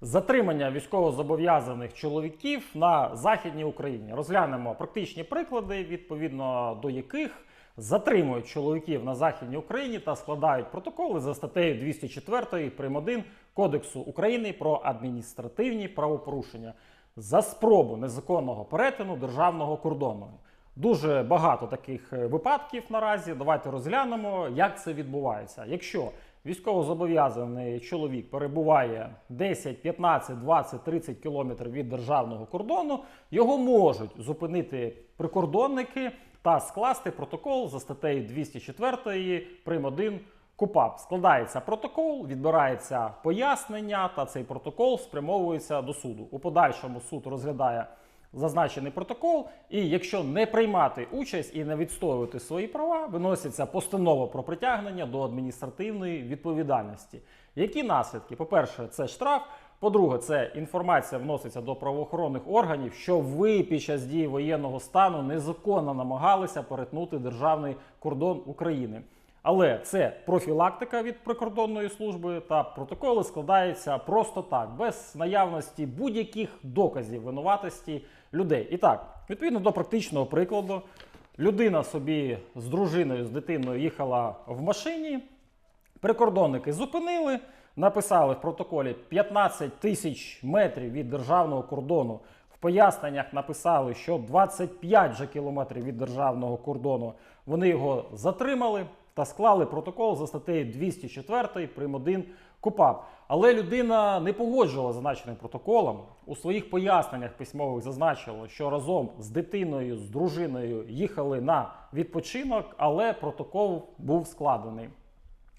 Затримання військовозобов'язаних чоловіків на західній Україні. Розглянемо практичні приклади, відповідно до яких затримують чоловіків на західній Україні та складають протоколи за статтею 204 прим. 1 Кодексу України про адміністративні правопорушення за спробу незаконного перетину державного кордону. Дуже багато таких е, випадків наразі. Давайте розглянемо, як це відбувається. Якщо військовозобов'язаний чоловік перебуває 10, 15, 20, 30 кілометрів від державного кордону, його можуть зупинити прикордонники та скласти протокол за статтею 204 прим. 1 КУПАП. Складається протокол, відбирається пояснення, та цей протокол спрямовується до суду. У подальшому суд розглядає зазначений протокол, і якщо не приймати участь і не відстоювати свої права, виноситься постанова про притягнення до адміністративної відповідальності. Які наслідки? По-перше, це штраф. По-друге, це інформація вноситься до правоохоронних органів, що ви під час дії воєнного стану незаконно намагалися перетнути державний кордон України. Але це профілактика від прикордонної служби та протоколи складаються просто так, без наявності будь-яких доказів винуватості людей. І так, відповідно до практичного прикладу, людина собі з дружиною, з дитиною їхала в машині. Прикордонники зупинили, написали в протоколі 15 тисяч метрів від державного кордону. В поясненнях написали, що 25 же кілометрів від державного кордону вони його затримали та склали протокол за статтею 204 прим. 1 КУПАП. Але людина не погоджувала зазначеним протоколом. У своїх поясненнях письмових зазначило, що разом з дитиною, з дружиною їхали на відпочинок, але протокол був складений.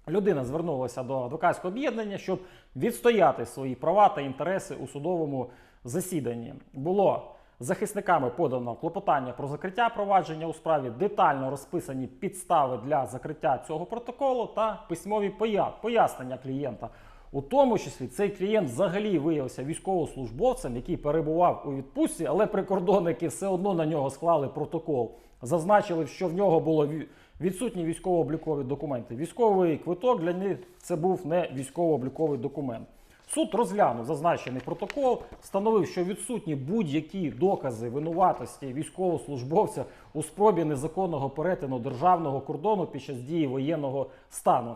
Людина звернулася до адвокатського об'єднання, щоб відстояти свої права та інтереси у судовому засіданні. Було захисниками подано клопотання про закриття провадження у справі, детально розписані підстави для закриття цього протоколу та письмові пояснення клієнта. У тому числі цей клієнт взагалі виявився військовослужбовцем, який перебував у відпустці, але прикордонники все одно на нього склали протокол. Зазначили, що в нього було ві- відсутні військово-облікові документи. Військовий квиток для них це був не військово-обліковий документ. Суд розглянув зазначений протокол, встановив, що відсутні будь-які докази винуватості військовослужбовця у спробі незаконного перетину державного кордону під час дії воєнного стану.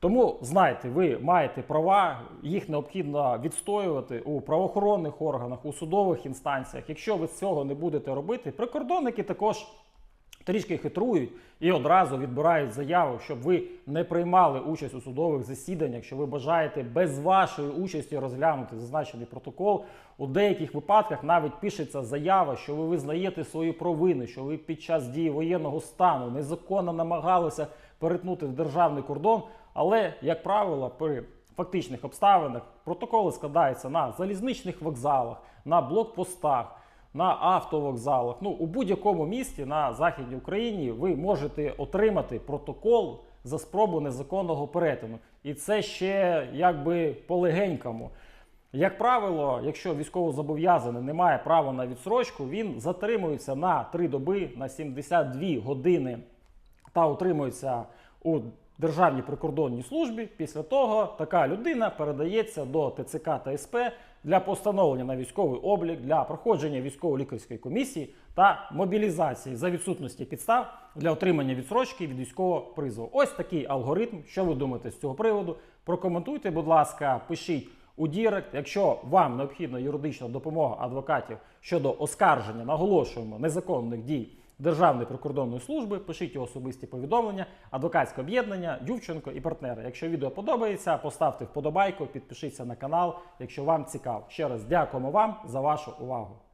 Тому знайте, ви маєте права, їх необхідно відстоювати у правоохоронних органах, у судових інстанціях. Якщо ви цього не будете робити, прикордонники також трішки хитрують і одразу відбирають заяву, щоб ви не приймали участь у судових засіданнях, що ви бажаєте без вашої участі розглянути зазначений протокол. У деяких випадках навіть пишеться заява, що ви визнаєте свої провини, що ви під час дії воєнного стану незаконно намагалися перетнути державний кордон. Але, як правило, при фактичних обставинах протоколи складаються на залізничних вокзалах, на блокпостах на автовокзалах. Ну, у будь-якому місті на Західній Україні ви можете отримати протокол за спробу незаконного перетину. І це ще якби полегенькому. Як правило, якщо військовозобов'язаний не має права на відсрочку, він затримується на 3 доби на 72 години та утримується у Державній прикордонній службі. Після того така людина передається до ТЦК та СП для постановлення на військовий облік, для проходження військово-лікарської комісії та мобілізації за відсутності підстав для отримання відсрочки від військового призову. Ось такий алгоритм. Що ви думаєте з цього приводу? Прокоментуйте, будь ласка, пишіть у Дірект. Якщо вам необхідна юридична допомога адвокатів щодо оскарження, наголошуємо незаконних дій Державної прикордонної служби, пишіть його особисті повідомлення, адвокатське об'єднання, Ювченко і партнери. Якщо відео подобається, поставте вподобайку, підпишіться на канал, якщо вам цікаво. Ще раз дякуємо вам за вашу увагу.